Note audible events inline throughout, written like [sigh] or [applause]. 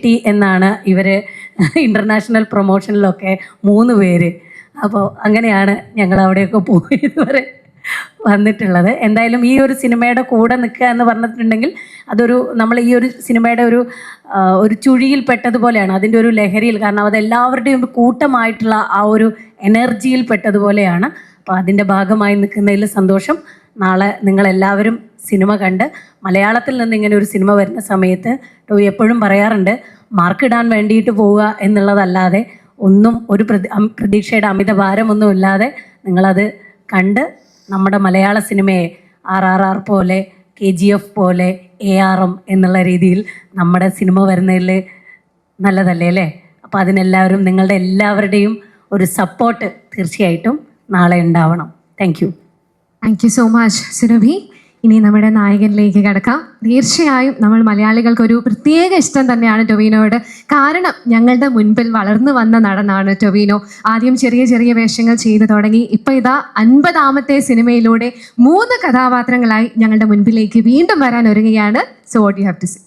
ഷെട്ടി എന്നാണ് ഇവർ ഇന്റർനാഷണൽ പ്രൊമോഷനിലൊക്കെ മൂന്ന് പേര്. അപ്പോൾ അങ്ങനെയാണ് ഞങ്ങൾ അവിടെയൊക്കെ പോയി വരെ വന്നിട്ടുള്ളത്. എന്തായാലും ഈ ഒരു സിനിമയുടെ കൂടെ നിൽക്കുക എന്ന് പറഞ്ഞിട്ടുണ്ടെങ്കിൽ അതൊരു നമ്മൾ ഈ ഒരു സിനിമയുടെ ഒരു ഒരു ചുഴിയിൽ പെട്ടതുപോലെയാണ്. അതിന്റെ ഒരു ലഹരിയിൽ കാരണം അത് എല്ലാവരുടെയും കൂട്ടമായിട്ടുള്ള ആ ഒരു എനർജിയിൽ പെട്ടതുപോലെയാണ്. അപ്പോൾ അതിന്റെ ഭാഗമായി നിൽക്കുന്നതിൽ സന്തോഷം. നാളെ നിങ്ങളെല്ലാവരും സിനിമ കണ്ട് മലയാളത്തിൽ നിന്ന് ഇങ്ങനെ ഒരു സിനിമ വരുന്ന സമയത്ത് ടോവി എപ്പോഴും പറയാറുണ്ട് മാർക്കിടാൻ വേണ്ടിയിട്ട് പോവുക എന്നുള്ളതല്ലാതെ ഒന്നും ഒരു പ്രതി പ്രതീക്ഷയുടെ അമിത ഭാരമൊന്നും ഇല്ലാതെ നിങ്ങളത് കണ്ട് നമ്മുടെ മലയാള സിനിമയെ ആർ ആർ ആർ പോലെ കെ ജി എഫ് പോലെ എ ആർ എം എന്നുള്ള രീതിയിൽ നമ്മുടെ സിനിമ വരുന്നതിൽ നല്ലതല്ലേ അല്ലേ? അപ്പോൾ അതിനെല്ലാവരും നിങ്ങളുടെ എല്ലാവരുടെയും ഒരു സപ്പോർട്ട് തീർച്ചയായിട്ടും നാളെ ഉണ്ടാവണം. Thank thank you so much Surabhi ഇനി നമ്മുടെ നായകനിലേക്ക് കിടക്കാം. തീർച്ചയായും നമ്മൾ മലയാളികൾക്ക് ഒരു പ്രത്യേക ഇഷ്ടം തന്നെയാണ് ടൊവിനോയോട്. കാരണം ഞങ്ങളുടെ മുൻപിൽ വളർന്നു വന്ന നടനാണ് ടൊവിനോ. ആദ്യം ചെറിയ ചെറിയ വേഷങ്ങൾ ചെയ്തു തുടങ്ങി. ഇപ്പം ഇതാ അൻപതാമത്തെ സിനിമയിലൂടെ മൂന്ന് കഥാപാത്രങ്ങളായി ഞങ്ങളുടെ മുൻപിലേക്ക് വീണ്ടും വരാൻ ഒരുങ്ങുകയാണ്. So what you have to see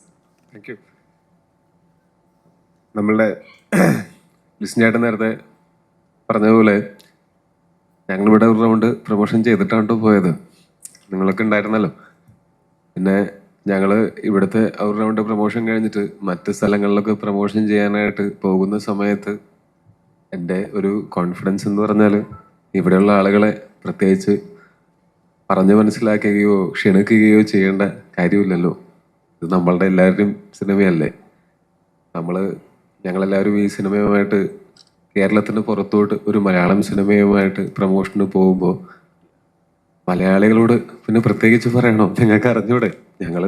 thank you നമ്മളുടെ [clears throat] നേരത്തെ പറഞ്ഞതുപോലെ ഞങ്ങളിവിടെ ഒരു റൗണ്ട് പ്രൊമോഷൻ ചെയ്തിട്ടാണ് കേട്ടോ പോയത്. നിങ്ങളൊക്കെ ഉണ്ടായിരുന്നല്ലോ. പിന്നെ ഞങ്ങൾ ഇവിടുത്തെ ഒരു റൗണ്ട് പ്രൊമോഷൻ കഴിഞ്ഞിട്ട് മറ്റ് സ്ഥലങ്ങളിലൊക്കെ പ്രൊമോഷൻ ചെയ്യാനായിട്ട് പോകുന്ന സമയത്ത് എന്റെ ഒരു കോൺഫിഡൻസ് എന്ന് പറഞ്ഞാൽ ഇവിടെയുള്ള ആളുകളെ പ്രത്യേകിച്ച് പറഞ്ഞു മനസ്സിലാക്കുകയോ ക്ഷണിക്കുകയോ ചെയ്യേണ്ട കാര്യമില്ലല്ലോ. ഇത് നമ്മളുടെ എല്ലാവരുടെയും സിനിമയല്ലേ നമ്മൾ ഞങ്ങളെല്ലാവരും ഈ സിനിമയുമായിട്ട് കേരളത്തിന് പുറത്തോട്ട് ഒരു മലയാളം സിനിമയുമായിട്ട് പ്രൊമോഷന് പോകുമ്പോൾ മലയാളികളോട് പിന്നെ പ്രത്യേകിച്ച് പറയണോ? ഞങ്ങൾക്ക് അറിഞ്ഞൂടെ. ഞങ്ങൾ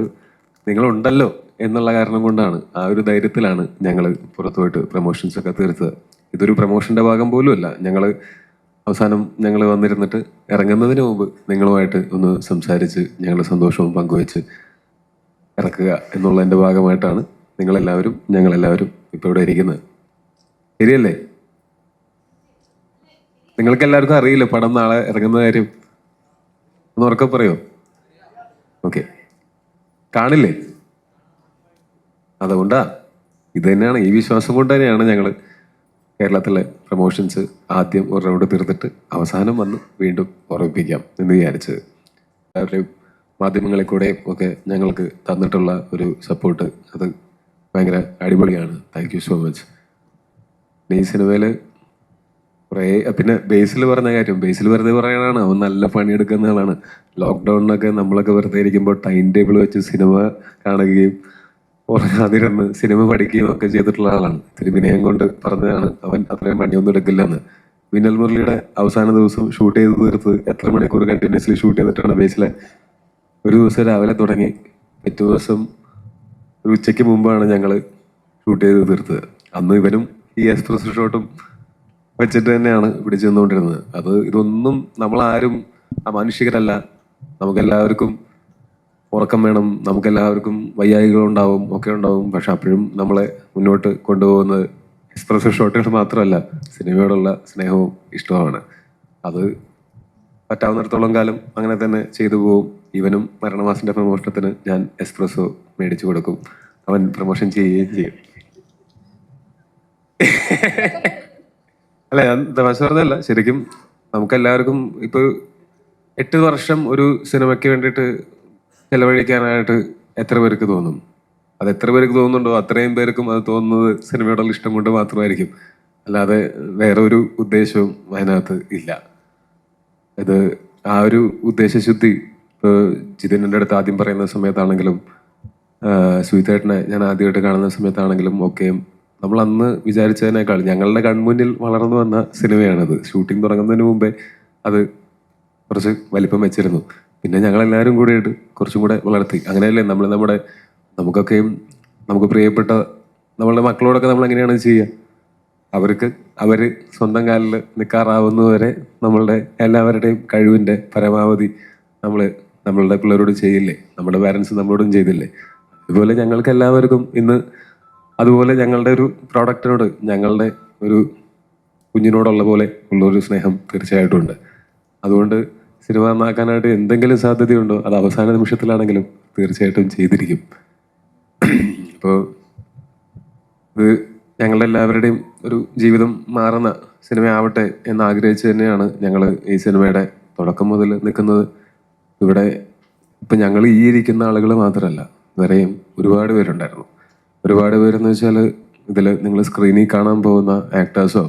നിങ്ങളുണ്ടല്ലോ എന്നുള്ള കാരണം കൊണ്ടാണ് ആ ഒരു ധൈര്യത്തിലാണ് ഞങ്ങൾ പുറത്തോട്ട് പോയിട്ട് പ്രൊമോഷൻസ് ഒക്കെ തീർത്തത്. ഇതൊരു പ്രൊമോഷന്റെ ഭാഗം പോലുമല്ല ഞങ്ങൾ അവസാനം ഞങ്ങൾ വന്നിരുന്നിട്ട് ഇറങ്ങുന്നതിന് മുമ്പ് നിങ്ങളുമായിട്ട് ഒന്ന് സംസാരിച്ച് ഞങ്ങളുടെ സന്തോഷവും പങ്കുവെച്ച് ഇറക്കുക എന്നുള്ളതിന്റെ ഭാഗമായിട്ടാണ് നിങ്ങളെല്ലാവരും ഞങ്ങളെല്ലാവരും ഇപ്പോൾ ഇവിടെ ഇരിക്കുന്നത്. ശരിയല്ലേ? നിങ്ങൾക്ക് എല്ലാവർക്കും അറിയില്ല പടം നാളെ ഇറങ്ങുന്ന കാര്യം? ഒന്ന് ഉറക്കെ പറയോ? ഓക്കെ. കാണില്ലേ? അതുകൊണ്ടാ. ഇത് തന്നെയാണ്. ഈ വിശ്വാസം കൊണ്ട് തന്നെയാണ് ഞങ്ങൾ കേരളത്തിലെ പ്രൊമോഷൻസ് ആദ്യം ഒരു റൗണ്ട് തീർത്തിട്ട് അവസാനം വന്ന് വീണ്ടും ഓർമ്മിപ്പിക്കാം എന്ന് വിചാരിച്ചത്. എല്ലാവരുടെയും മാധ്യമങ്ങളിൽ കൂടെയും ഒക്കെ ഞങ്ങൾക്ക് തന്നിട്ടുള്ള ഒരു സപ്പോർട്ട് അത് ഭയങ്കര അടിപൊളിയാണ്. താങ്ക് യു സോ മച്ച് ഈ സിനിമയിൽ പിന്നെ ബേസിൽ പറഞ്ഞ കാര്യം ബേസിൽ വെറുതെ പറയാനാണ് അവൻ നല്ല പണിയെടുക്കുന്ന ആളാണ്. ലോക്ക്ഡൗണിനൊക്കെ നമ്മളൊക്കെ വെറുതെ ഇരിക്കുമ്പോൾ ടൈം ടേബിൾ വെച്ച് സിനിമ കാണുകയും ഉറങ്ങാതിരുന്ന് സിനിമ പഠിക്കുകയും ഒക്കെ ചെയ്തിട്ടുള്ള ആളാണ്. ഇത്തിരി വിനയം കൊണ്ട് പറഞ്ഞതാണ് അവൻ അത്രയും പണിയൊന്നും എടുക്കില്ലെന്ന്. വിനൽ മുരളിയുടെ അവസാന ദിവസം ഷൂട്ട് ചെയ്ത് തീർത്ത് എത്ര മണിക്കൂർ കണ്ടിന്യൂസ്ലി ഷൂട്ട് ചെയ്തിട്ടാണ് ബേസിലെ? ഒരു ദിവസം രാവിലെ തുടങ്ങി. പിറ്റേ ദിവസം ഒരു ഉച്ചയ്ക്ക് മുമ്പാണ് ഞങ്ങൾ ഷൂട്ട് ചെയ്ത് തീർത്തത്. അന്ന് ഇവനും ഈ എക്സ്പ്രസ് ഷോട്ടും വെച്ചിട്ട് തന്നെയാണ് പിടിച്ചു നിന്നുകൊണ്ടിരുന്നത് അത് ഇതൊന്നും നമ്മളാരും അമാനുഷികരല്ല. നമുക്കെല്ലാവർക്കും ഉറക്കം വേണം. നമുക്കെല്ലാവർക്കും വയ്യായികളുണ്ടാവും ഒക്കെ ഉണ്ടാവും പക്ഷെ അപ്പോഴും നമ്മളെ മുന്നോട്ട് കൊണ്ടുപോകുന്നത് എക്സ്പ്രസ് ഷോട്ടുകൾ മാത്രമല്ല സിനിമയോടുള്ള സ്നേഹവും ഇഷ്ടവുമാണ്. അത് പറ്റാവുന്നിടത്തോളം കാലം അങ്ങനെ തന്നെ ചെയ്തു പോവും ഇവനും മരണവാസിന്റെ പ്രമോഷണത്തിന് ഞാൻ എക്സ്പ്രസോ മേടിച്ചു കൊടുക്കും. അവൻ പ്രമോഷൻ ചെയ്യുകയും ചെയ്യും. [laughs] അല്ല ഞാൻ തമാശ പറഞ്ഞല്ല ശരിക്കും നമുക്കെല്ലാവർക്കും ഇപ്പൊ എട്ട് വർഷം ഒരു സിനിമയ്ക്ക് വേണ്ടിയിട്ട് ചെലവഴിക്കാനായിട്ട് എത്ര പേർക്ക് തോന്നും? അത് എത്ര പേർക്ക് തോന്നുന്നുണ്ടോ? അത്രയും പേർക്കും അത് തോന്നുന്നത് സിനിമയോടുള്ള ഇഷ്ടം കൊണ്ട് മാത്രമായിരിക്കും. അല്ലാതെ വേറെ ഒരു ഉദ്ദേശവും അതിനകത്ത് ഇല്ല. ഇത് ആ ഒരു ഉദ്ദേശശുദ്ധി ഇപ്പോൾ ജിതിന്റെ അടുത്ത് ആദ്യം പറയുന്ന സമയത്താണെങ്കിലും സുഹിതേട്ടനെ ഞാൻ ആദ്യമായിട്ട് കാണുന്ന സമയത്താണെങ്കിലും ഒക്കെ നമ്മൾ അന്ന് വിചാരിച്ചതിനേക്കാൾ ഞങ്ങളുടെ കൺമുന്നിൽ വളർന്നു വന്ന സിനിമയാണത്. ഷൂട്ടിംഗ് തുടങ്ങുന്നതിന് മുമ്പേ അത് കുറച്ച് വലിപ്പം വെച്ചിരുന്നു. പിന്നെ ഞങ്ങളെല്ലാവരും കൂടിയിട്ട് കുറച്ചും കൂടെ വളർത്തി. അങ്ങനെയല്ലേ നമ്മൾ നമ്മുടെ നമുക്കൊക്കെയും നമുക്ക് പ്രിയപ്പെട്ട നമ്മളുടെ മക്കളോടൊക്കെ നമ്മൾ എങ്ങനെയാണ് ചെയ്യുക? അവർക്ക് അവർ സ്വന്തം കാലിൽ നിൽക്കാറാവുന്നവരെ നമ്മളുടെ എല്ലാവരുടെയും കഴിവിന്റെ പരമാവധി നമ്മൾ നമ്മളുടെ പിള്ളേരോട് ചെയ്യില്ലേ? നമ്മുടെ പാരൻസ് നമ്മളോടും ചെയ്തില്ലേ? അതുപോലെ ഞങ്ങൾക്ക് എല്ലാവർക്കും ഇന്ന് അതുപോലെ ഞങ്ങളുടെ ഒരു പ്രോഡക്റ്റിനോട് ഞങ്ങളുടെ ഒരു കുഞ്ഞിനോടുള്ള പോലെ ഉള്ളൊരു സ്നേഹം തീർച്ചയായിട്ടും ഉണ്ട്. അതുകൊണ്ട് സിനിമ നന്നാക്കാനായിട്ട് എന്തെങ്കിലും സാധ്യതയുണ്ടോ? അത് അവസാന നിമിഷത്തിലാണെങ്കിലും തീർച്ചയായിട്ടും ചെയ്തിരിക്കും. അപ്പോൾ ഇത് ഞങ്ങളുടെ എല്ലാവരുടെയും ഒരു ജീവിതം മാറുന്ന സിനിമയാവട്ടെ എന്ന് ആഗ്രഹിച്ച് തന്നെയാണ് ഞങ്ങൾ ഈ സിനിമയുടെ തുടക്കം മുതൽ നിൽക്കുന്നത്. ഇവിടെ ഇപ്പം ഞങ്ങൾ ഈ ഇരിക്കുന്ന ആളുകൾ മാത്രമല്ല വേറെയും ഒരുപാട് പേരുണ്ടായിരുന്നു. ഒരുപാട് പേരെന്ന് വെച്ചാൽ ഇതിൽ നിങ്ങൾ സ്ക്രീനിൽ കാണാൻ പോകുന്ന ആക്ടേഴ്സോ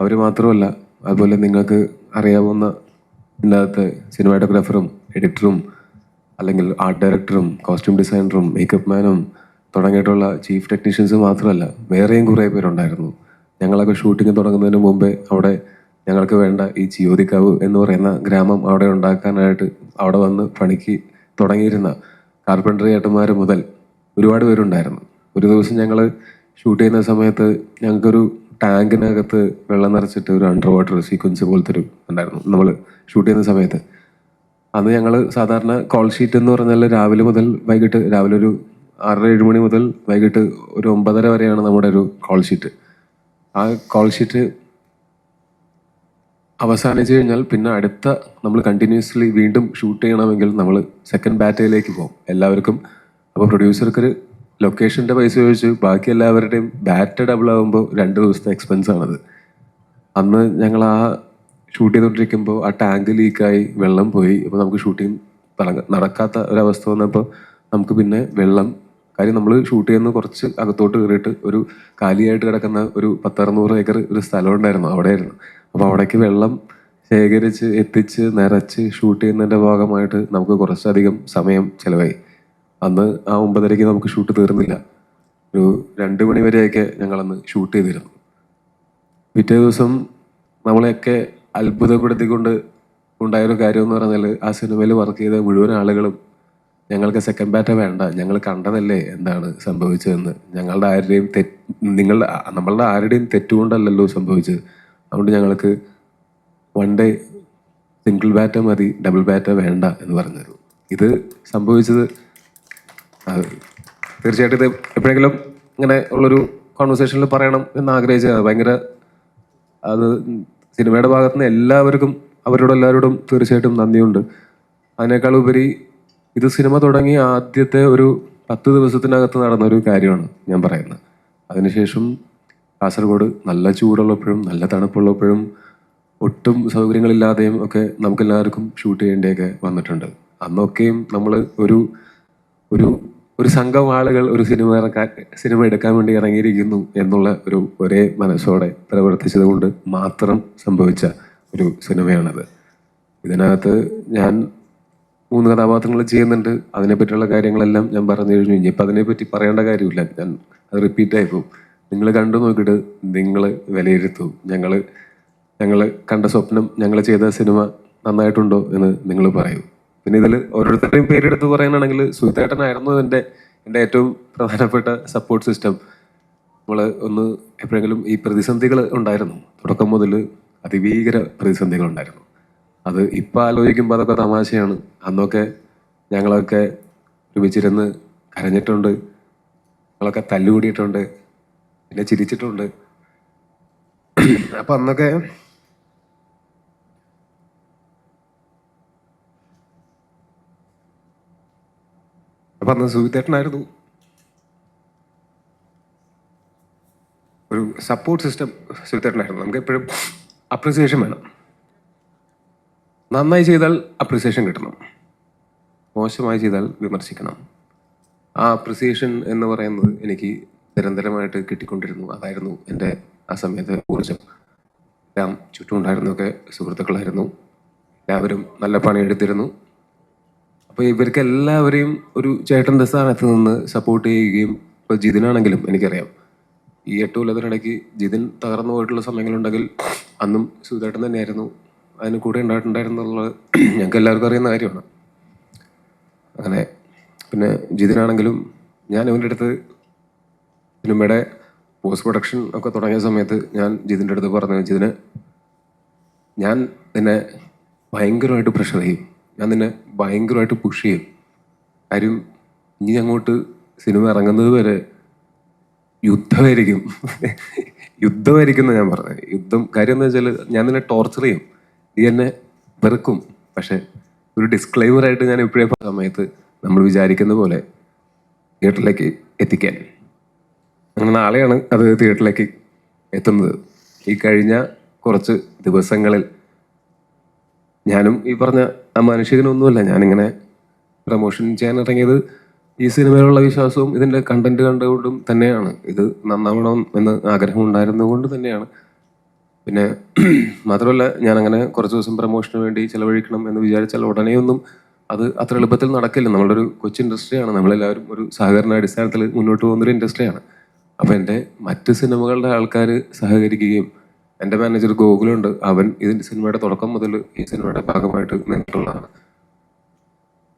അവർ മാത്രമല്ല അതുപോലെ നിങ്ങൾക്ക് അറിയാവുന്ന ഇതിനകത്ത് സിനിമാറ്റോഗ്രാഫറും എഡിറ്ററും അല്ലെങ്കിൽ ആർട്ട് ഡയറക്ടറും കോസ്റ്റ്യൂം ഡിസൈനറും മേക്കപ്പ് മാനും തുടങ്ങിയിട്ടുള്ള ചീഫ് ടെക്നീഷ്യൻസ് മാത്രമല്ല വേറെയും കുറേ പേരുണ്ടായിരുന്നു. ഞങ്ങളൊക്കെ ഷൂട്ടിംഗ് തുടങ്ങുന്നതിന് മുമ്പേ അവിടെ ഞങ്ങൾക്ക് വേണ്ട ഈ ചിയോതിക്കാവ് എന്ന് പറയുന്ന ഗ്രാമം അവിടെ ഉണ്ടാക്കാനായിട്ട് അവിടെ വന്ന് പണിക്ക് തുടങ്ങിയിരുന്ന കാർപ്പൻട്രി ഏട്ടന്മാർ മുതൽ ഒരുപാട് പേരുണ്ടായിരുന്നു. ഒരു ദിവസം ഞങ്ങൾ ഷൂട്ട് ചെയ്യുന്ന സമയത്ത് ഞങ്ങൾക്കൊരു ടാങ്കിനകത്ത് വെള്ളം നിറച്ചിട്ട് ഒരു അണ്ടർ വാട്ടർ സീക്വൻസ് പോലത്തെ ഒരു ഉണ്ടായിരുന്നു. നമ്മൾ ഷൂട്ട് ചെയ്യുന്ന സമയത്ത്. അന്ന് ഞങ്ങൾ സാധാരണ കോൾ ഷീറ്റ് എന്ന് പറഞ്ഞാൽ രാവിലെ മുതൽ വൈകിട്ട് രാവിലെ ഒരു ആറര ഏഴ് മണി മുതൽ വൈകിട്ട് ഒരു ഒമ്പതര വരെയാണ് നമ്മുടെ ഒരു കോൾ ഷീറ്റ് ആ കോൾ ഷീറ്റ് അവസാനിച്ചു കഴിഞ്ഞാൽ പിന്നെ അടുത്ത നമ്മൾ കണ്ടിന്യൂസ്ലി വീണ്ടും ഷൂട്ട് ചെയ്യണമെങ്കിൽ നമ്മൾ സെക്കൻഡ് ബാറ്റയിലേക്ക് പോകും. എല്ലാവർക്കും അപ്പോൾ പ്രൊഡ്യൂസർക്ക് ലൊക്കേഷന്റെ പൈസ ചോദിച്ചു. ബാക്കി എല്ലാവരുടെയും ബാറ്റ് ഡബിൾ ആകുമ്പോൾ രണ്ട് ദിവസത്തെ എക്സ്പെൻസ് ആണത്. അന്ന് ഞങ്ങൾ ആ ഷൂട്ട് ചെയ്തുകൊണ്ടിരിക്കുമ്പോൾ ആ ടാങ്ക് ലീക്കായി വെള്ളം പോയി. അപ്പോൾ നമുക്ക് ഷൂട്ടിങ് നടക്കാത്ത ഒരവസ്ഥ വന്നപ്പോൾ നമുക്ക് പിന്നെ വെള്ളം കാര്യം നമ്മൾ ഷൂട്ട് ചെയ്യുന്ന കുറച്ച് അകത്തോട്ട് കയറിയിട്ട് ഒരു കാലിയായിട്ട് കിടക്കുന്ന ഒരു പത്തറുന്നൂറ് ഏക്കർ ഒരു സ്ഥലം ഉണ്ടായിരുന്നു അവിടെയായിരുന്നു. അപ്പോൾ അവിടേക്ക് വെള്ളം ശേഖരിച്ച് എത്തിച്ച് നിറച്ച് ഷൂട്ട് ചെയ്യുന്നതിന്റെ ഭാഗമായിട്ട് നമുക്ക് കുറച്ചധികം സമയം ചിലവായി. അന്ന് ആ ഒമ്പതരയ്ക്ക് നമുക്ക് ഷൂട്ട് തീർന്നില്ല. ഒരു രണ്ട് മണി വരെയൊക്കെ ഞങ്ങളന്ന് ഷൂട്ട് ചെയ്തിരുന്നു. പിറ്റേ ദിവസം നമ്മളെയൊക്കെ അത്ഭുതപ്പെടുത്തിക്കൊണ്ട് ഉണ്ടായൊരു കാര്യം എന്ന് പറഞ്ഞാൽ ആ സിനിമയിൽ വർക്ക് ചെയ്ത മുഴുവൻ ആളുകളും ഞങ്ങൾക്ക് സെക്കൻഡ് ബാറ്റ വേണ്ട. ഞങ്ങൾ കണ്ടതല്ലേ എന്താണ് സംഭവിച്ചതെന്ന്. ഞങ്ങളുടെ ആരുടെയും തെറ്റ് നിങ്ങളുടെ നമ്മളുടെ ആരുടെയും തെറ്റുകൊണ്ടല്ലല്ലോ സംഭവിച്ചത്. അതുകൊണ്ട് ഞങ്ങൾക്ക് വൺ ഡേ സിംഗിൾ ബാറ്റ മതി ഡബിൾ ബാറ്റ വേണ്ട എന്ന് പറഞ്ഞിരുന്നു. ഇത് സംഭവിച്ചത് തീർച്ചയായിട്ടും ഇത് എപ്പോഴെങ്കിലും ഇങ്ങനെ ഉള്ളൊരു കോൺവെർസേഷനിൽ പറയണം എന്ന് ആഗ്രഹിച്ചത് ഭയങ്കര അത് സിനിമയുടെ ഭാഗത്ത് നിന്ന് എല്ലാവർക്കും അവരോട് എല്ലാവരോടും തീർച്ചയായിട്ടും നന്ദിയുണ്ട്. അതിനേക്കാൾ ഉപരി ഇത് സിനിമ തുടങ്ങി ആദ്യത്തെ ഒരു പത്ത് ദിവസത്തിനകത്ത് നടന്ന ഒരു കാര്യമാണ് ഞാൻ പറയുന്നത്. അതിനുശേഷം കാസർഗോഡ് നല്ല ചൂടുള്ളപ്പോഴും നല്ല തണുപ്പുള്ളപ്പോഴും ഒട്ടും സൗകര്യങ്ങളില്ലാതെയും ഒക്കെ നമുക്കെല്ലാവർക്കും ഷൂട്ട് ചെയ്യേണ്ടിയൊക്കെ വന്നിട്ടുണ്ട്. അന്നൊക്കെയും നമ്മൾ ഒരു ഒരു ഒരു സംഘം ആളുകൾ ഒരു സിനിമ ഇറക്കാൻ സിനിമ എടുക്കാൻ വേണ്ടി ഇറങ്ങിയിരിക്കുന്നു എന്നുള്ള ഒരു ഒരേ മനസ്സോടെ പ്രവർത്തിച്ചത് കൊണ്ട് മാത്രം സംഭവിച്ച ഒരു സിനിമയാണത്. ഇതിനകത്ത് ഞാൻ മൂന്ന് കഥാപാത്രങ്ങൾ ചെയ്യുന്നുണ്ട്. അതിനെപ്പറ്റിയുള്ള കാര്യങ്ങളെല്ലാം ഞാൻ പറഞ്ഞു കഴിഞ്ഞു. ഇനിയിപ്പോൾ അതിനെപ്പറ്റി പറയേണ്ട കാര്യമില്ല. ഞാൻ അത് റിപ്പീറ്റ് ആയി പോകും. നിങ്ങൾ കണ്ടു നോക്കിയിട്ട് നിങ്ങൾ വിലയിരുത്തും. ഞങ്ങൾ ഞങ്ങൾ കണ്ട സ്വപ്നം ഞങ്ങൾ ചെയ്ത സിനിമ നന്നായിട്ടുണ്ടോ എന്ന് നിങ്ങൾ പറയൂ. പിന്നെ ഇതിൽ ഓരോരുത്തരുടെയും പേരെടുത്ത് പറയാനാണെങ്കിൽ സുഹൃത്തേട്ടനായിരുന്നു എന്റെ എന്റെ ഏറ്റവും പ്രധാനപ്പെട്ട സപ്പോർട്ട് സിസ്റ്റം നമ്മൾ ഒന്ന് എപ്പോഴെങ്കിലും ഈ പ്രതിസന്ധികൾ ഉണ്ടായിരുന്നു. തുടക്കം മുതൽ അതിഭീകര പ്രതിസന്ധികൾ ഉണ്ടായിരുന്നു. അത് ഇപ്പം ആലോചിക്കുമ്പോൾ അതൊക്കെ തമാശയാണ്. അന്നൊക്കെ ഞങ്ങളൊക്കെ രൂപിച്ചിരുന്ന് കരഞ്ഞിട്ടുണ്ട്. ഞങ്ങളൊക്കെ തല്ലുകൂടിയിട്ടുണ്ട്. പിന്നെ ചിരിച്ചിട്ടുണ്ട്. അപ്പം അന്നൊക്കെ അപ്പം അന്ന് സുഹിതേട്ടനായിരുന്നു ഒരു സപ്പോർട്ട് സിസ്റ്റം സുഹിതേട്ടനായിരുന്നു നമുക്ക് എപ്പോഴും അപ്രിസിയേഷൻ വേണം. നന്നായി ചെയ്താൽ അപ്രിസിയേഷൻ കിട്ടണം. മോശമായി ചെയ്താൽ വിമർശിക്കണം. ആ അപ്രിസിയേഷൻ എന്ന് പറയുന്നത് എനിക്ക് നിരന്തരമായിട്ട് കിട്ടിക്കൊണ്ടിരുന്നു. അതായിരുന്നു എന്റെ ആ സമയത്തെ ഊർജം എല്ലാം ചുറ്റുമുണ്ടായിരുന്നൊക്കെ സുഹൃത്തുക്കളായിരുന്നു. എല്ലാവരും നല്ല പണിയെടുത്തിരുന്നു. അപ്പോൾ ഇവർക്ക് എല്ലാവരെയും ഒരു ചേട്ടന്റെ സ്ഥാനത്ത് നിന്ന് സപ്പോർട്ട് ചെയ്യുകയും ഇപ്പോൾ ജിതിനാണെങ്കിലും എനിക്കറിയാം. ഈ എട്ട് കൊല്ലത്തിനിടയ്ക്ക് ജിതിൻ തകർന്നു പോയിട്ടുള്ള സമയങ്ങളുണ്ടെങ്കിൽ അന്നും സുധേട്ടൻ തന്നെയായിരുന്നു. അതിന് കൂടെ ഉണ്ടായിട്ടുണ്ടായിരുന്നുള്ളത് ഞങ്ങൾക്ക് എല്ലാവർക്കും അറിയുന്ന കാര്യമാണ്. അങ്ങനെ പിന്നെ ജിതിനാണെങ്കിലും ഞാൻ ഇവന്റെ അടുത്ത് സിനിമയുടെ പോസ്റ്റ് പ്രൊഡക്ഷൻ ഒക്കെ തുടങ്ങിയ സമയത്ത് ഞാൻ ജിതിന്റെ അടുത്ത് പറഞ്ഞു ജിതിന് ഞാൻ നിന്നെ ഭയങ്കരമായിട്ട് പ്രഷർ ചെയ്യും. ഞാൻ നിന്നെ ഭയങ്കരമായിട്ട് പുഷ് ചെയ്യും. കാര്യം ഇനി അങ്ങോട്ട് സിനിമ ഇറങ്ങുന്നത് വരെ യുദ്ധമായിരിക്കും. യുദ്ധമായിരിക്കും ഞാൻ പറഞ്ഞത്. യുദ്ധം കാര്യം എന്താ വെച്ചാൽ ഞാൻ നിന്നെ ടോർച്ചർ ചെയ്യും. നീ എന്നെ വെറുക്കും. പക്ഷെ ഒരു ഡിസ്ക്ലൈമറായിട്ട് ഞാൻ ഇപ്പോഴേ സമയത്ത് നമ്മൾ വിചാരിക്കുന്ന പോലെ തിയേറ്ററിലേക്ക് എത്തിക്കാൻ. അങ്ങനെ നാളെയാണ് അത് തിയേറ്ററിലേക്ക് എത്തുന്നത്. ഈ കഴിഞ്ഞ കുറച്ച് ദിവസങ്ങളിൽ ഞാനും ഈ പറഞ്ഞ അമാനുഷികനൊന്നുമല്ല ഞാനിങ്ങനെ പ്രമോഷൻ ചെയ്യാൻ ഇറങ്ങിയത് ഈ സിനിമയിലുള്ള വിശ്വാസവും ഇതിന്റെ കണ്ടന്റ് കണ്ടുകൊണ്ടും തന്നെയാണ്. ഇത് നന്നാവണം എന്ന് ആഗ്രഹം ഉണ്ടായിരുന്നതുകൊണ്ട് തന്നെയാണ്. പിന്നെ മാത്രമല്ല ഞാനങ്ങനെ കുറച്ച് ദിവസം പ്രമോഷന് വേണ്ടി ചിലവഴിക്കണം എന്ന് വിചാരിച്ചാൽ ഉടനെയൊന്നും അത് അത്ര എളുപ്പത്തിൽ നടക്കില്ല. നമ്മളുടെ ഒരു കൊച്ചു ഇൻഡസ്ട്രിയാണ് നമ്മളെല്ലാവരും ഒരു സഹകരണ അടിസ്ഥാനത്തിൽ മുന്നോട്ട് പോകുന്നൊരു ഇൻഡസ്ട്രിയാണ് അപ്പോൾ എന്റെ മറ്റ് സിനിമകളുടെ ആൾക്കാർ സഹകരിക്കുകയും എന്റെ മാനേജർ ഗോകുലുണ്ട്. അവൻ ഇതിന്റെ സിനിമയുടെ തുടക്കം മുതൽ ഈ സിനിമയുടെ ഭാഗമായിട്ട് നിന്നിട്ടുള്ളതാണ്.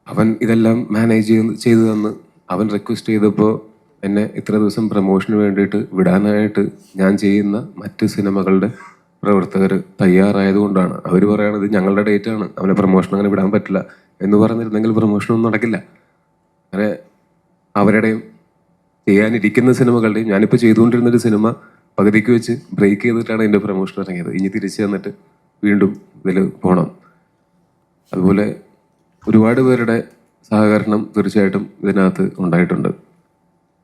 അവൻ ഇതെല്ലാം മാനേജ് ചെയ്ത് ചെയ്തു തന്ന് അവൻ റിക്വസ്റ്റ് ചെയ്തപ്പോൾ എന്നെ ഇത്ര ദിവസം പ്രമോഷന് വേണ്ടിയിട്ട് വിടാനായിട്ട് ഞാൻ ചെയ്യുന്ന മറ്റ് സിനിമകളുടെ പ്രവർത്തകർ തയ്യാറായതുകൊണ്ടാണ്. അവർ പറയണത് ഞങ്ങളുടെ ഡേറ്റ് ആണ്. അവനെ പ്രൊമോഷൻ അങ്ങനെ വിടാൻ പറ്റില്ല. എന്ന് പറഞ്ഞിരുന്നെങ്കിൽ പ്രൊമോഷനൊന്നും നടക്കില്ല. അങ്ങനെ അവരുടെയും ചെയ്യാനിരിക്കുന്ന സിനിമകളുടെയും ഞാനിപ്പോൾ ചെയ്തുകൊണ്ടിരുന്നൊരു സിനിമ പകുതിക്ക് വെച്ച് ബ്രേക്ക് ചെയ്തിട്ടാണ് എന്റെ പ്രൊമോഷൻ ഇറങ്ങിയത്. ഇനി തിരിച്ചു വന്നിട്ട് വീണ്ടും ഇതിൽ പോകണം അതുപോലെ ഒരുപാട് പേരുടെ സഹകരണം തീർച്ചയായിട്ടും ഇതിനകത്ത് ഉണ്ടായിട്ടുണ്ട്.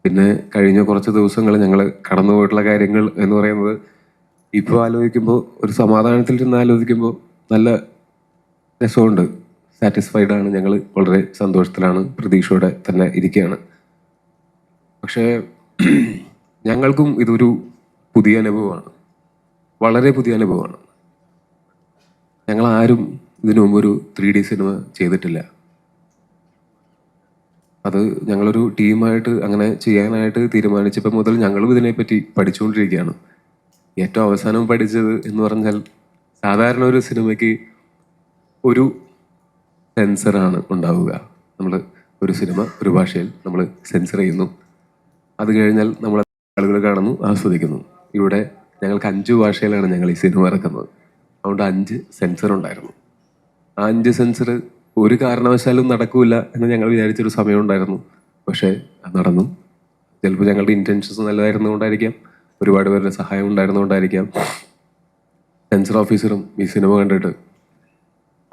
പിന്നെ കഴിഞ്ഞ കുറച്ച് ദിവസങ്ങൾ ഞങ്ങൾ കടന്നുപോയിട്ടുള്ള കാര്യങ്ങൾ എന്ന് പറയുന്നത് ഇപ്പോൾ ആലോചിക്കുമ്പോൾ ഒരു സമാധാനത്തിൽ ഇരുന്ന് ആലോചിക്കുമ്പോൾ നല്ല രസമുണ്ട്. സാറ്റിസ്ഫൈഡ് ആണ് ഞങ്ങൾ വളരെ സന്തോഷത്തിലാണ് പ്രതീക്ഷയോടെ തന്നെ ഇരിക്കുകയാണ് പക്ഷേ ഞങ്ങൾക്കും ഇതൊരു പുതിയ അനുഭവമാണ്. വളരെ പുതിയ അനുഭവമാണ്. ഞങ്ങൾ ആരും ഇതിനു മുമ്പ് ഒരു ത്രീ ഡി സിനിമ ചെയ്തിട്ടില്ല. അത് ഞങ്ങളൊരു ടീമായിട്ട് അങ്ങനെ ചെയ്യാനായിട്ട് തീരുമാനിച്ചപ്പോൾ മുതൽ ഞങ്ങളും ഇതിനെപ്പറ്റി പഠിച്ചുകൊണ്ടിരിക്കുകയാണ്. ഏറ്റവും അവസാനം പഠിച്ചത് എന്ന് പറഞ്ഞാൽ സാധാരണ ഒരു സിനിമയ്ക്ക് ഒരു സെൻസറാണ് ഉണ്ടാവുക. നമ്മൾ ഒരു സിനിമ ഒരു ഭാഷയിൽ നമ്മൾ സെൻസർ ചെയ്യുന്നു. അത് കഴിഞ്ഞാൽ നമ്മൾ ആളുകൾ കാണുന്നു ആസ്വദിക്കുന്നു. ഇവിടെ ഞങ്ങൾക്ക് അഞ്ച് ഭാഷയിലാണ് ഞങ്ങൾ ഈ സിനിമ ഇറക്കുന്നത്. അതുകൊണ്ട് അഞ്ച് സെൻസർ ഉണ്ടായിരുന്നു. ആ അഞ്ച് സെൻസർ ഒരു കാരണവശാലും നടക്കൂല എന്ന് ഞങ്ങൾ വിചാരിച്ചൊരു സമയം ഉണ്ടായിരുന്നു. പക്ഷേ നടന്നു. ചിലപ്പോൾ ഞങ്ങളുടെ ഇന്റൻഷൻസ് നല്ലതായിരുന്നു കൊണ്ടായിരിക്കാം. ഒരുപാട് പേരുടെ സഹായം ഉണ്ടായിരുന്നുകൊണ്ടായിരിക്കാം സെൻസർ ഓഫീസറും ഈ സിനിമ കണ്ടിട്ട്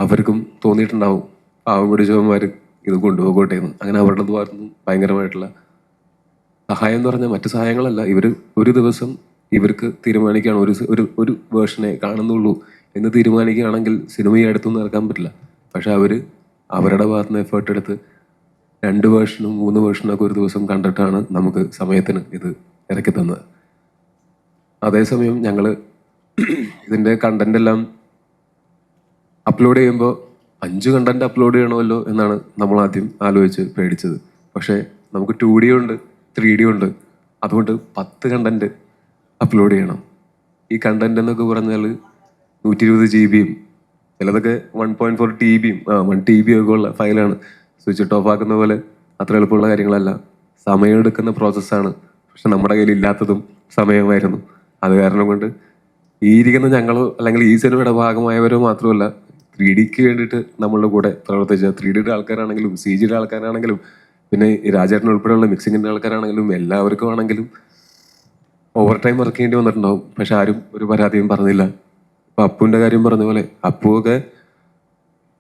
അവർക്കും തോന്നിയിട്ടുണ്ടാവും. പാവം പിടിച്ചവന്മാർ ഇത് കൊണ്ടുപോകട്ടെ എന്ന്. അങ്ങനെ അവരുടെ ഭാഗത്തുനിന്നും ഭയങ്കരമായിട്ടുള്ള സഹായം എന്ന് പറഞ്ഞാൽ മറ്റു സഹായങ്ങളല്ല. ഇവർ ഒരു ദിവസം ഇവർക്ക് തീരുമാനിക്കുകയാണ് ഒരു ഒരു ഒരു വേർഷനെ കാണുന്നുള്ളൂ എന്ന് തീരുമാനിക്കുകയാണെങ്കിൽ സിനിമയെ അടുത്തൊന്നും ഇറക്കാൻ പറ്റില്ല. പക്ഷേ അവർ അവരുടെ ഭാഗത്തുനിന്ന് എഫേർട്ട് എടുത്ത് രണ്ട് വേർഷനും മൂന്ന് വേർഷനും ഒക്കെ ഒരു ദിവസം കണ്ടിട്ടാണ് നമുക്ക് സമയത്തിന് ഇത് ഇറക്കി തന്നത്. അതേസമയം ഞങ്ങൾ ഇതിന്റെ കണ്ടന്റ് എല്ലാം അപ്ലോഡ് ചെയ്യുമ്പോൾ അഞ്ച് കണ്ടന്റ് അപ്ലോഡ് ചെയ്യണമല്ലോ എന്നാണ് നമ്മൾ ആദ്യം ആലോചിച്ച് പേടിച്ചത്. പക്ഷേ നമുക്ക് ടു ഡി ഉണ്ട് ത്രീ ഡി ഉണ്ട്. അതുകൊണ്ട് പത്ത് കണ്ടന്റ് അപ്ലോഡ് ചെയ്യണം. ഈ കണ്ടന്റ് എന്നൊക്കെ പറഞ്ഞാൽ നൂറ്റി ഇരുപത് ജി ബിയും ചിലതൊക്കെ വൺ പോയിന്റ് ഫോർ ടി ബിയും ആ വൺ ടി ബി ഒക്കെ ഉള്ള ഫയലാണ്. സ്വിച്ച് ഓഫ് ആക്കുന്ന പോലെ അത്ര എളുപ്പമുള്ള കാര്യങ്ങളല്ല. സമയമെടുക്കുന്ന പ്രോസസ്സാണ് പക്ഷെ നമ്മുടെ കയ്യിൽ ഇല്ലാത്തതും സമയമായിരുന്നു. അത് കാരണം കൊണ്ട് ഈ ഇരിക്കുന്ന ഞങ്ങളോ അല്ലെങ്കിൽ ഈ സിനിമയുടെ ഭാഗമായവരോ മാത്രമല്ല ത്രീ ഡിക്ക് വേണ്ടിയിട്ട് നമ്മളുടെ കൂടെ പ്രവർത്തിച്ച ത്രീ ഡിയുടെ ആൾക്കാരാണെങ്കിലും സി ജിയുടെ ആൾക്കാരാണെങ്കിലും പിന്നെ രാജേട്ടൻ ഉൾപ്പെടെയുള്ള മിക്സിങ്ങിന്റെ ആൾക്കാരാണെങ്കിലും എല്ലാവർക്കും ആണെങ്കിലും ഓവർ ടൈം വർക്ക് ചെയ്യേണ്ടി വന്നിട്ടുണ്ടാവും. പക്ഷെ ആരും ഒരു പരാതിയും പറഞ്ഞില്ല. ഇപ്പൊ അപ്പുവിന്റെ കാര്യം പറഞ്ഞ പോലെ അപ്പുവൊക്കെ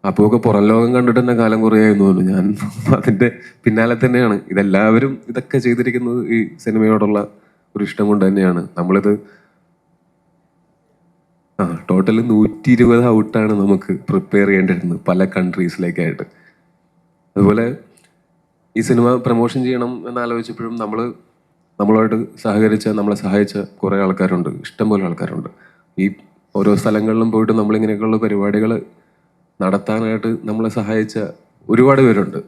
അപ്പുവൊക്കെ പുറം ലോകം കണ്ടിട്ട് തന്നെ കാലം കുറയായിരുന്നു തോന്നുന്നു. ഞാൻ [laughs] അതിന്റെ പിന്നാലെ തന്നെയാണ്. ഇതെല്ലാവരും ഇതൊക്കെ ചെയ്തിരിക്കുന്നത് ഈ സിനിമയോടുള്ള ഒരു ഇഷ്ടം കൊണ്ട് തന്നെയാണ്. നമ്മളിത് ആ ടോട്ടൽ നൂറ്റി ഇരുപത് ഔട്ടാണ് നമുക്ക് പ്രിപ്പയർ ചെയ്യേണ്ടിയിരുന്നത് പല കൺട്രീസിലേക്കായിട്ട് അതുപോലെ ഈ സിനിമ പ്രൊമോഷൻ ചെയ്യണം എന്നാലോചിച്ചപ്പോഴും നമ്മൾ നമ്മളോട് സഹകരിച്ച് നമ്മളെ സഹായിച്ച കുറേ ആൾക്കാരുണ്ട്. ഇഷ്ടംപോലെ ആൾക്കാരുണ്ട്. ഈ ഓരോ സ്ഥലങ്ങളിലും പോയിട്ട് നമ്മളിങ്ങനെയൊക്കെയുള്ള പരിപാടികൾ നടത്താനായിട്ട് നമ്മളെ സഹായിച്ച ഒരുപാട് പേരുണ്ട്.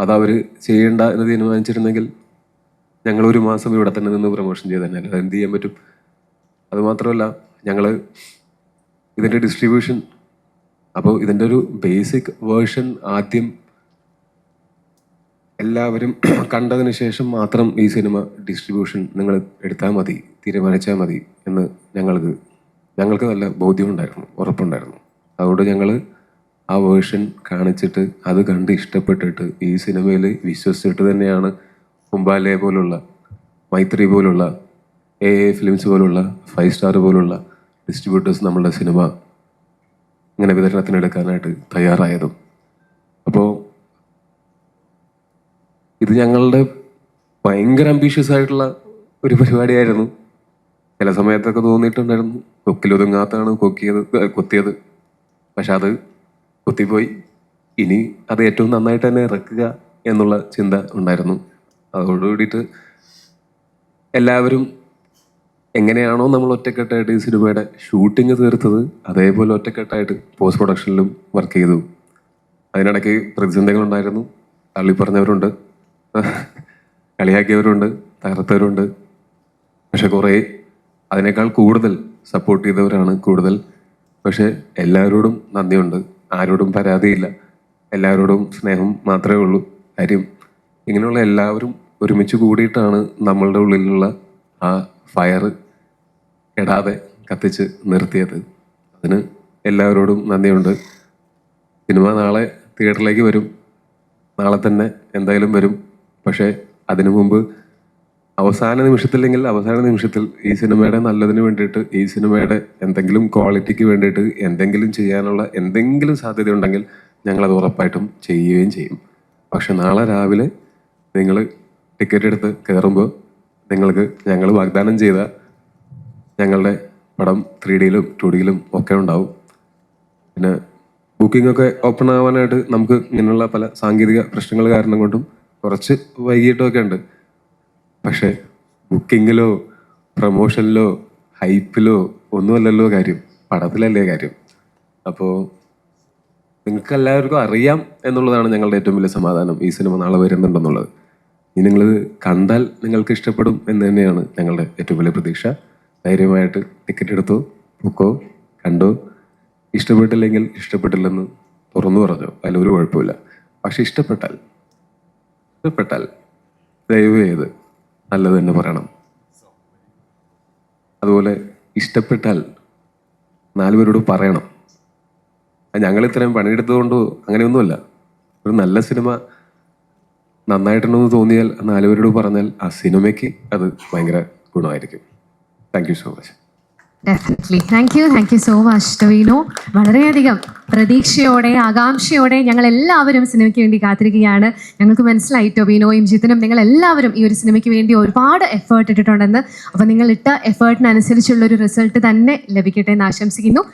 അതവർ ചെയ്യേണ്ട എന്ന് തീരുമാനിച്ചിരുന്നെങ്കിൽ ഞങ്ങൾ ഒരു മാസം ഇവിടെ തന്നെ നിന്ന് പ്രൊമോഷൻ ചെയ്ത് തന്നെ അല്ലാതെ എന്ത് ചെയ്യാൻ പറ്റും? അതുമാത്രമല്ല ഞങ്ങൾ ഇതിന്റെ ഡിസ്ട്രിബ്യൂഷൻ അപ്പോൾ ഇതിന്റെ ഒരു ബേസിക് വേർഷൻ ആദ്യം എല്ലാവരും [clears throat] കണ്ടതിന് ശേഷം മാത്രം ഈ സിനിമ ഡിസ്ട്രിബ്യൂഷൻ നിങ്ങൾ എടുത്താൽ മതി തീരുമാനിച്ചാൽ മതി എന്ന് ഞങ്ങൾക്ക് ഞങ്ങൾക്ക് നല്ല ബോധ്യമുണ്ടായിരുന്നു ഉറപ്പുണ്ടായിരുന്നു. അതുകൊണ്ട് ഞങ്ങൾ ആ വേർഷൻ കാണിച്ചിട്ട് അത് കണ്ട് ഇഷ്ടപ്പെട്ടിട്ട് ഈ സിനിമയിൽ വിശ്വസിച്ചിട്ട് തന്നെയാണ് കുംബാലയ പോലുള്ള മൈത്രി പോലുള്ള എ എ ഫിലിംസ് പോലുള്ള ഫൈവ് സ്റ്റാർ പോലുള്ള ഡിസ്ട്രിബ്യൂട്ടേഴ്സ് നമ്മളുടെ സിനിമ ഇങ്ങനെ വിതരണത്തിനെടുക്കാനായിട്ട് തയ്യാറായതും. അപ്പോൾ ഇത് ഞങ്ങളുടെ ഭയങ്കര അംബീഷ്യസ് ആയിട്ടുള്ള ഒരു പരിപാടിയായിരുന്നു. ചില സമയത്തൊക്കെ തോന്നിയിട്ടുണ്ടായിരുന്നു. കൊക്കിലൊതുങ്ങാത്താണ് കൊക്കിയത് കൊത്തിയത്. പക്ഷെ അത് കൊത്തിപ്പോയി. ഇനി അത് ഏറ്റവും നന്നായിട്ട് തന്നെ ഇറക്കുക എന്നുള്ള ചിന്ത ഉണ്ടായിരുന്നു. അതോടുകൂടിയിട്ട് എല്ലാവരും എങ്ങനെയാണോ നമ്മൾ ഒറ്റക്കെട്ടായിട്ട് ഈ സിനിമയുടെ ഷൂട്ടിങ് തീർത്തത് അതേപോലെ ഒറ്റക്കെട്ടായിട്ട് പോസ്റ്റ് പ്രൊഡക്ഷനിലും വർക്ക് ചെയ്തു. അതിനിടയ്ക്ക് പ്രതിസന്ധികളുണ്ടായിരുന്നു. തള്ളി പറഞ്ഞവരുണ്ട്. [laughs] കളിയാക്കിയവരുണ്ട് തകർത്തവരുണ്ട്. പക്ഷെ കുറേ അതിനേക്കാൾ കൂടുതൽ സപ്പോർട്ട് ചെയ്തവരാണ് കൂടുതൽ. പക്ഷെ എല്ലാവരോടും നന്ദിയുണ്ട്. ആരോടും പരാതിയില്ല. എല്ലാവരോടും സ്നേഹം മാത്രമേ ഉള്ളൂ. കാര്യം ഇങ്ങനെയുള്ള എല്ലാവരും ഒരുമിച്ച് കൂടിയിട്ടാണ് നമ്മളുടെ ഉള്ളിലുള്ള ആ ഫയർ കെടാതെ കത്തിച്ച് നിർത്തിയത്. അതിന് എല്ലാവരോടും നന്ദിയുണ്ട്. സിനിമ നാളെ തിയേറ്ററിലേക്ക് വരും. നാളെ തന്നെ എന്തായാലും വരും. പക്ഷേ അതിനു മുമ്പ് അവസാന നിമിഷത്തില്ലെങ്കിൽ അവസാന നിമിഷത്തിൽ ഈ സിനിമയുടെ നല്ലതിന് വേണ്ടിയിട്ട് ഈ സിനിമയുടെ എന്തെങ്കിലും ക്വാളിറ്റിക്ക് വേണ്ടിയിട്ട് എന്തെങ്കിലും ചെയ്യാനുള്ള എന്തെങ്കിലും സാധ്യത ഉണ്ടെങ്കിൽ ഞങ്ങളത് ഉറപ്പായിട്ടും ചെയ്യുകയും ചെയ്യും. പക്ഷെ നാളെ രാവിലെ നിങ്ങൾ ടിക്കറ്റ് എടുത്ത് കയറുമ്പോൾ നിങ്ങൾക്ക് ഞങ്ങൾ വാഗ്ദാനം ചെയ്ത ഞങ്ങളുടെ പടം ത്രീ ഡിയിലും ടു ഡിയിലും ഒക്കെ ഉണ്ടാവും. പിന്നെ ബുക്കിംഗ് ഒക്കെ ഓപ്പൺ ആവാനായിട്ട് നമുക്ക് ഇങ്ങനെയുള്ള പല സാങ്കേതിക പ്രശ്നങ്ങൾ കാരണം കൊണ്ടും കുറച്ച് വൈകിട്ടൊക്കെ ഉണ്ട്. പക്ഷേ ബുക്കിങ്ങിലോ പ്രൊമോഷനിലോ ഹൈപ്പിലോ ഒന്നുമല്ലല്ലോ കാര്യം. പടത്തിലല്ലേ കാര്യം. അപ്പോൾ നിങ്ങൾക്ക് എല്ലാവർക്കും അറിയാം എന്നുള്ളതാണ് ഞങ്ങളുടെ ഏറ്റവും വലിയ സമാധാനം ഈ സിനിമ നാളെ വരുന്നുണ്ടെന്നുള്ളത്. ഇനി നിങ്ങൾ കണ്ടാൽ നിങ്ങൾക്ക് ഇഷ്ടപ്പെടും എന്ന് തന്നെയാണ് ഞങ്ങളുടെ ഏറ്റവും വലിയ പ്രതീക്ഷ. ധൈര്യമായിട്ട് ടിക്കറ്റ് എടുത്തോ ബുക്കോ കണ്ടോ. ഇഷ്ടപ്പെട്ടില്ലെങ്കിൽ ഇഷ്ടപ്പെട്ടില്ലെന്ന് തുറന്നു പറഞ്ഞോ. അതിലൊരു കുഴപ്പമില്ല. പക്ഷെ ഇഷ്ടപ്പെട്ടാൽ ഇഷ്ടപ്പെട്ടാൽ ദയവ് ചെയ്ത് നല്ലത് തന്നെ പറയണം. അതുപോലെ ഇഷ്ടപ്പെട്ടാൽ നാലുപേരോട് പറയണം. ഞങ്ങൾ ഇത്രയും പണിയെടുത്തതുകൊണ്ട് അങ്ങനെയൊന്നുമല്ല. ഒരു നല്ല സിനിമ നന്നായിട്ടുണ്ടെന്ന് തോന്നിയാൽ നാലുപേരോട് പറഞ്ഞാൽ ആ സിനിമയ്ക്ക് അത് ഭയങ്കര ഗുണമായിരിക്കും. Thank you so much definitely thank you thank you so much Tovino വളരെയധികം പ്രതീക്ഷയോടെ ആകാംക്ഷയോടെ ഞങ്ങൾ എല്ലാവരും സിനിമയ്ക്ക് വേണ്ടി കാത്തിരിക്കുകയാണ്. ഞങ്ങൾക്ക് മനസ്സിലായി ടൊവിനോയും ജിത്തിനും നിങ്ങൾ എല്ലാവരും ഈ ഒരു സിനിമയ്ക്ക് വേണ്ടി ഒരുപാട് എഫേർട്ട് ഇട്ടിട്ടുണ്ടെന്ന്. അപ്പോൾ നിങ്ങൾ ഇട്ട എഫേർട്ടിനനുസരിച്ചുള്ള ഒരു റിസൾട്ട് തന്നെ ലഭിക്കട്ടെ എന്ന് ആശംസിക്കുന്നു.